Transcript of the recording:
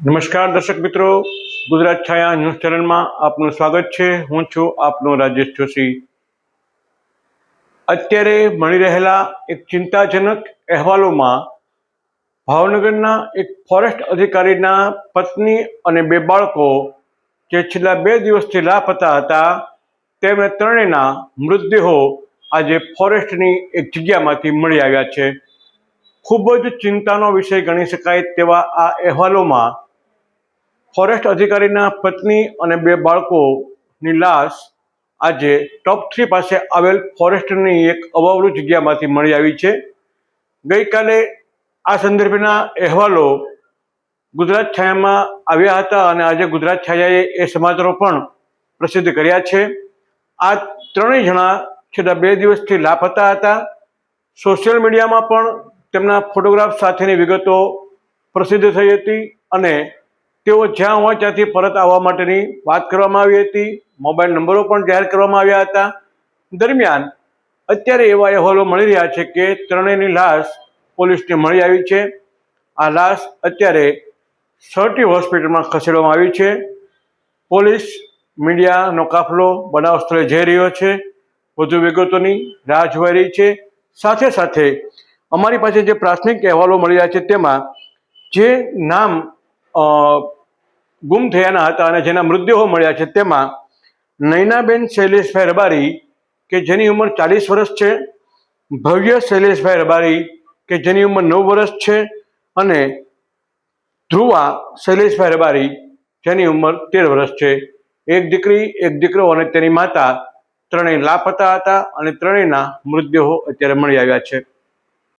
નમસ્કાર દર્શક મિત્રો, ગુજરાત છાયા ન્યૂઝ ચેનલમાં આપનું સ્વાગત છે. હું છું આપનો રાજેશ જોશી. અત્યારે મળી રહેલા એક ચિંતાજનક અહેવાલોમાં ભાવનગરના એક ફોરેસ્ટ અધિકારીના પત્ની અને બે બાળકો જે છેલ્લા બે દિવસથી લાપતા હતા, તેમણે ત્રણેયના મૃતદેહો આજે ફોરેસ્ટની એક જગ્યામાંથી મળી આવ્યા છે. ખૂબ જ ચિંતાનો વિષય ગણી શકાય તેવા આ અહેવાલોમાં ફોરેસ્ટ અધિકારીના પત્ની અને બે બાળકોની લાશ આજે ટોપ થ્રી પાસે આવેલ ફોરેસ્ટની એક અવાવરૂ જગ્યામાંથી મળી આવી છે. ગઈકાલે આ સંદર્ભેના અહેવાલો ગુજરાત છાયામાં આવ્યા હતા અને આજે ગુજરાત છાયાએ એ સમાચારો પણ પ્રસિદ્ધ કર્યા છે. આ ત્રણેય જણા છેલ્લા બે દિવસથી લાપતા હતા. સોશિયલ મીડિયામાં પણ તેમના ફોટોગ્રાફ સાથેની વિગતો પ્રસિદ્ધ થઈ હતી અને તેઓ જ્યાં હોય ત્યાંથી પરત આવવા માટેની વાત કરવામાં આવી હતી. મોબાઈલ નંબરો પણ જાહેર કરવામાં આવ્યા હતા. દરમિયાન અત્યારે એવા અહેવાલો મળી રહ્યા છે કે ત્રણેયની લાશ પોલીસને મળી આવી છે. આ લાશ અત્યારે સર્ટી હોસ્પિટલમાં ખસેડવામાં આવી છે. પોલીસ મીડિયાનો કાફલો બનાવ સ્થળે જઈ રહ્યો છે. વધુ વિગતોની રાહ જોવાઈ રહી છે. સાથે સાથે અમારી પાસે જે પ્રાથમિક અહેવાલો મળી રહ્યા છે તેમાં જે નામ ગુમ થયાના હતા અને જેના મૃતદેહો મળ્યા છે તેમાં નૈનાબેન શૈલેષભાઈ રબારી કે જેની ઉંમર ચાલીસ વર્ષ છે, ભવ્ય શૈલેષભાઈ રબારી કે જેની ઉંમર નવ વર્ષ છે અને ધ્રુવા શૈલેષભાઈ રબારી જેની ઉંમર તેર વર્ષ છે. એક દીકરી, એક દીકરો અને તેની માતા ત્રણેય લાપતા હતા અને ત્રણેયના મૃતદેહો અત્યારે મળી આવ્યા છે.